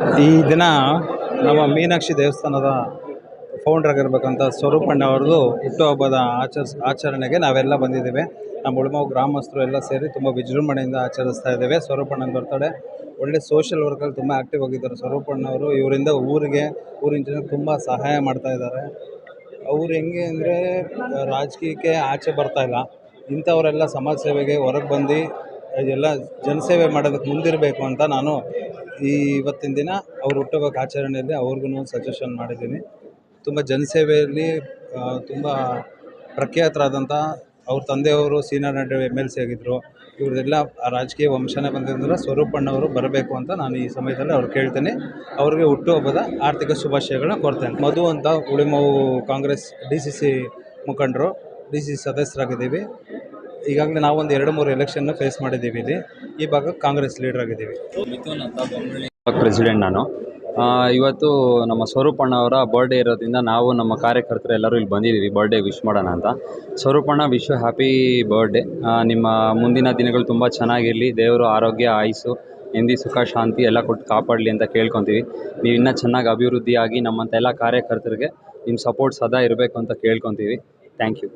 ಈ ದಿನ ನಮ್ಮ ಮೀನಾಕ್ಷಿ ದೇವಸ್ಥಾನದ ಫೌಂಡರ್ ಆಗಿರ್ಬೇಕಂತ ಸ್ವರೂಪಣ್ಣ ಅವ್ರದ್ದು ಹುಟ್ಟುಹಬ್ಬದ ಆಚರಿಸ್, ಆಚರಣೆಗೆ ನಾವೆಲ್ಲ ಬಂದಿದ್ದೇವೆ. ನಮ್ಮ ಉಳ್ಮಾವು ಗ್ರಾಮಸ್ಥರು ಎಲ್ಲ ಸೇರಿ ತುಂಬ ವಿಜೃಂಭಣೆಯಿಂದ ಆಚರಿಸ್ತಾ ಇದ್ದೇವೆ. ಸ್ವರೂಪಣ್ಣನ ಬರ್ತಾಳೆ. ಒಳ್ಳೆ ಸೋಷಿಯಲ್ ವರ್ಕಲ್ಲಿ ತುಂಬ ಆ್ಯಕ್ಟಿವ್ ಆಗಿದ್ದಾರೆ. ಸ್ವರೂಪಣ್ಣವರು ಇವರಿಂದ ಊರಿಗೆ, ಊರಿನ ಜನ ತುಂಬ ಸಹಾಯ ಮಾಡ್ತಾ ಇದ್ದಾರೆ. ಅವ್ರು ಹೆಂಗೆ ಅಂದರೆ ರಾಜಕೀಯಕ್ಕೆ ಆಚೆ ಬರ್ತಾ ಇಲ್ಲ. ಇಂಥವರೆಲ್ಲ ಸಮಾಜ ಸೇವೆಗೆ ಹೊರಗೆ ಬಂದು ಎಲ್ಲ ಜನಸೇವೆ ಮಾಡೋದಕ್ಕೆ ಮುಂದಿರಬೇಕು ಅಂತ ನಾನು ಈ ಇವತ್ತಿನ ದಿನ ಅವ್ರ ಹುಟ್ಟುಹಬ್ಬಕ್ಕೆ ಆಚರಣೆಯಲ್ಲಿ ಅವ್ರಿಗೂ ಸಜೆಷನ್ ಮಾಡಿದ್ದೀನಿ. ತುಂಬ ಜನಸೇವೆಯಲ್ಲಿ ತುಂಬ ಪ್ರಖ್ಯಾತರಾದಂಥ ಅವ್ರ ತಂದೆಯವರು ಸೀನಿಯರ್ ನಟ ಎಂ ಎಲ್ ಸಿ ಆಗಿದ್ದರು ಇವರೆಲ್ಲ ರಾಜಕೀಯ ವಂಶನೇ ಬಂದಿದ್ದರೆ ಸ್ವರೂಪಣ್ಣವರು ಬರಬೇಕು ಅಂತ ನಾನು ಈ ಸಮಯದಲ್ಲಿ ಅವ್ರು ಕೇಳ್ತೇನೆ. ಅವ್ರಿಗೆ ಹುಟ್ಟುಹಬ್ಬದ ಆರ್ಥಿಕ ಶುಭಾಶಯಗಳನ್ನ ಕೊಡ್ತೇನೆ ಮಧು ಅಂತ ಉಳಿಮವು ಕಾಂಗ್ರೆಸ್ ಡಿ ಸಿ ಸಿ ಮುಖಂಡರು, ಡಿ ಸಿ ಸಿ ಸದಸ್ಯರಾಗಿದ್ದೀವಿ. ಈಗಾಗಲೇ ನಾವೊಂದು ಎರಡು ಮೂರು ಎಲೆಕ್ಷನ್ ಫೇಸ್ ಮಾಡಿದ್ದೀವಿ ಇಲ್ಲಿ. ಈ ಭಾಗ ಕಾಂಗ್ರೆಸ್ ಲೀಡರ್ ಆಗಿದ್ದೀವಿ. ಪ್ರೆಸಿಡೆಂಟ್ ನಾನು. ಇವತ್ತು ನಮ್ಮ ಸ್ವರೂಪಣ್ಣ ಅವರ ಬರ್ಡೇ ಇರೋದ್ರಿಂದ ನಾವು ನಮ್ಮ ಕಾರ್ಯಕರ್ತರು ಎಲ್ಲರೂ ಇಲ್ಲಿ ಬಂದಿದ್ದೀವಿ. ಬರ್ಡೇ ವಿಶ್ ಮಾಡೋಣ ಅಂತ. ಸ್ವರೂಪಣ್ಣ ವಿಶ್ ಹ್ಯಾಪಿ ಬರ್ಡೇ ನಿಮ್ಮ ಮುಂದಿನ ದಿನಗಳು ತುಂಬ ಚೆನ್ನಾಗಿರಲಿ. ದೇವರು ಆರೋಗ್ಯ ಆಯುಸು ಹಿಂದಿ ಸುಖ, ಶಾಂತಿ ಎಲ್ಲ ಕೊಟ್ಟು ಕಾಪಾಡಲಿ ಅಂತ ಕೇಳ್ಕೊತೀವಿ. ನೀವು ಇನ್ನೂ ಚೆನ್ನಾಗಿ ಅಭಿವೃದ್ಧಿಯಾಗಿ ನಮ್ಮಂಥ ಎಲ್ಲ ಕಾರ್ಯಕರ್ತರಿಗೆ ನಿಮ್ಮ ಸಪೋರ್ಟ್ ಸದಾ ಇರಬೇಕು ಅಂತ ಕೇಳ್ಕೊತೀವಿ. Thank you